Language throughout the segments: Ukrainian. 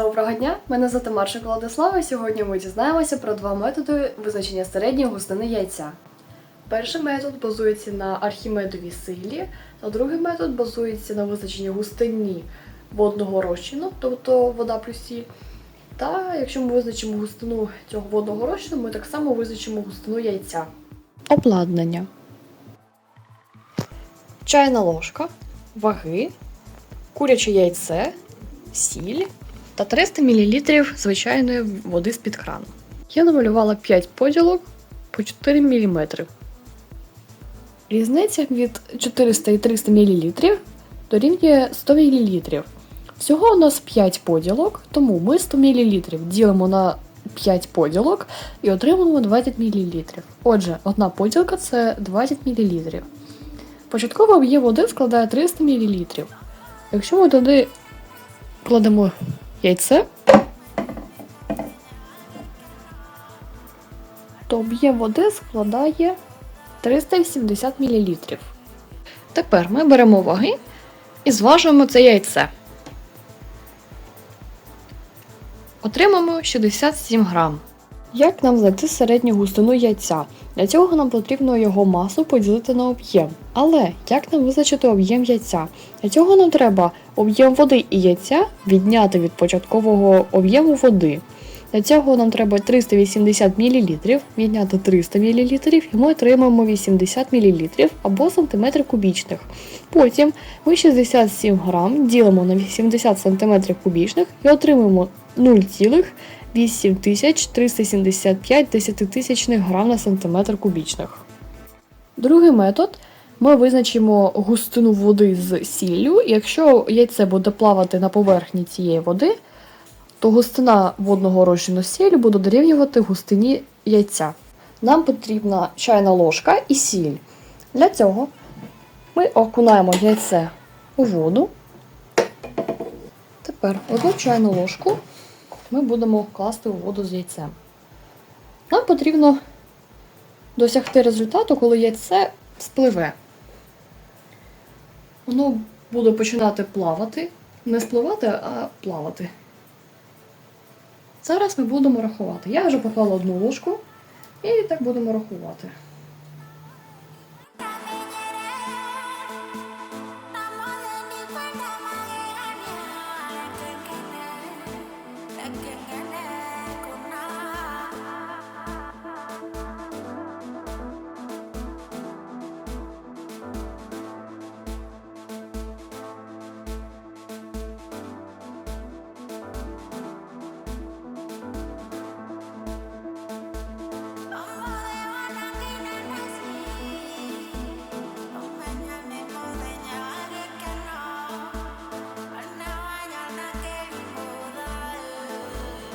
Доброго дня! Мене звати Маршик Владислава. і Сьогодні ми дізнаємося про два методи визначення середньої густини яйця. Перший метод базується на архімедовій силі, а другий метод базується на визначенні густині водного розчину, тобто вода плюс сіль. Та якщо ми визначимо густину цього водного розчину, ми так само визначимо густину яйця. Обладнання. Чайна ложка, ваги, куряче яйце, сіль та 300 мл звичайної води з-під крану. Я намалювала 5 поділок по 4 мм. Різниця від 400 і 300 мл дорівнює 100 мл. Всього у нас 5 поділок, тому ми 100 мл ділимо на 5 поділок і отримуємо 20 мл. Отже, одна поділка це 20 мл. Початковий об'єм води складає 300 мл. Якщо ми туди кладемо яйце, то об'єм води складає 380 мл. Тепер ми беремо ваги і зважуємо це яйце. Отримаємо 67 грам. Як нам знайти середню густину яйця? Для цього нам потрібно його масу поділити на об'єм. Але як нам визначити об'єм яйця? Для цього нам треба об'єм води і яйця відняти від початкового об'єму води. Для цього нам треба 380 мл відняти 300 мл, і ми отримаємо 80 мл або сантиметрів кубічних. Потім ми 67 грам ділимо на 80 см кубічних і отримуємо 0,8375 десятитисячних грам на сантиметр кубічних. Другий метод. Ми визначимо густину води з сіллю. Якщо яйце буде плавати на поверхні цієї води, то густина водного розчину сіллю буде дорівнювати густині яйця. Нам потрібна чайна ложка і сіль. Для цього ми окунаємо яйце у воду. Тепер одну чайну ложку ми будемо класти у воду з яйцем. Нам потрібно досягти результату, коли яйце спливе. Воно буде починати плавати. Не спливати, а плавати. Зараз ми будемо рахувати. Я вже поклала одну ложку і так будемо рахувати.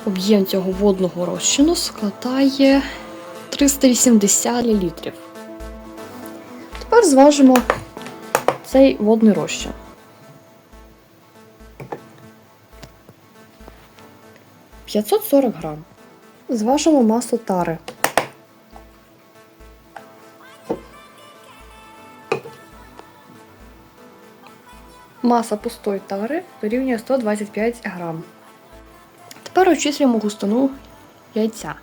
Об'єм цього водного розчину складає 380 мл. Тепер зважимо цей водний розчин. П'ятсот сорок грам. Зважимо масу тари. Маса пустої тари дорівнює 125 грам. Тепер обчислюємо густину яйця.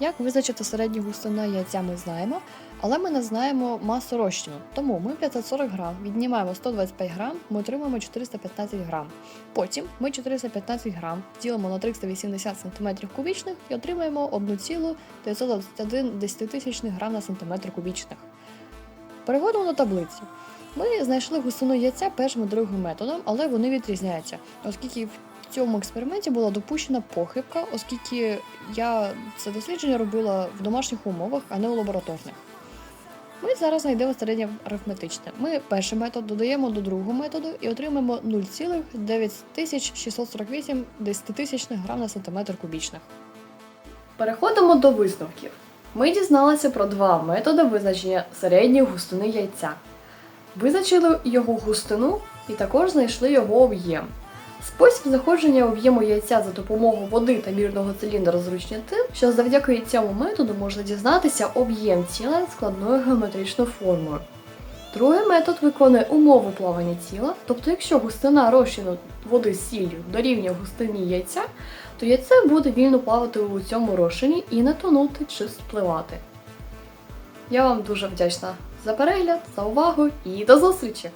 Як визначити середню густину яйця ми знаємо, але ми не знаємо масу розчину. Тому ми 540 грам віднімаємо 125 грам, ми отримаємо 415 грам. Потім ми 415 грам ділимо на 380 см кубічних і отримаємо 1,921 десятитисячних грам на сантиметр кубічних. Переходимо до таблиці. Ми знайшли густину яйця першим і другим методом, але вони відрізняються, оскільки в цьому експерименті була допущена похибка, оскільки я це дослідження робила в домашніх умовах, а не у лабораторних. Ми зараз знайдемо середнє арифметичне. Ми перший метод додаємо до другого методу і отримаємо 0,9648 десятитисячних грам на сантиметр кубічних. Переходимо до висновків. Ми дізналися про два методи визначення середньої густини яйця. Визначили його густину і також знайшли його об'єм. Спосіб знаходження об'єму яйця за допомогою води та мірного циліндра зручний тим, що завдяки цьому методу можна дізнатися об'єм тіла складною геометричною формою. Другий метод виконує умову плавання тіла, тобто якщо густина розчину води з сіллю дорівнює густині яйця, то яйце буде вільно плавати у цьому розчині і не тонути чи спливати. Я вам дуже вдячна за перегляд, за увагу і до зустрічі!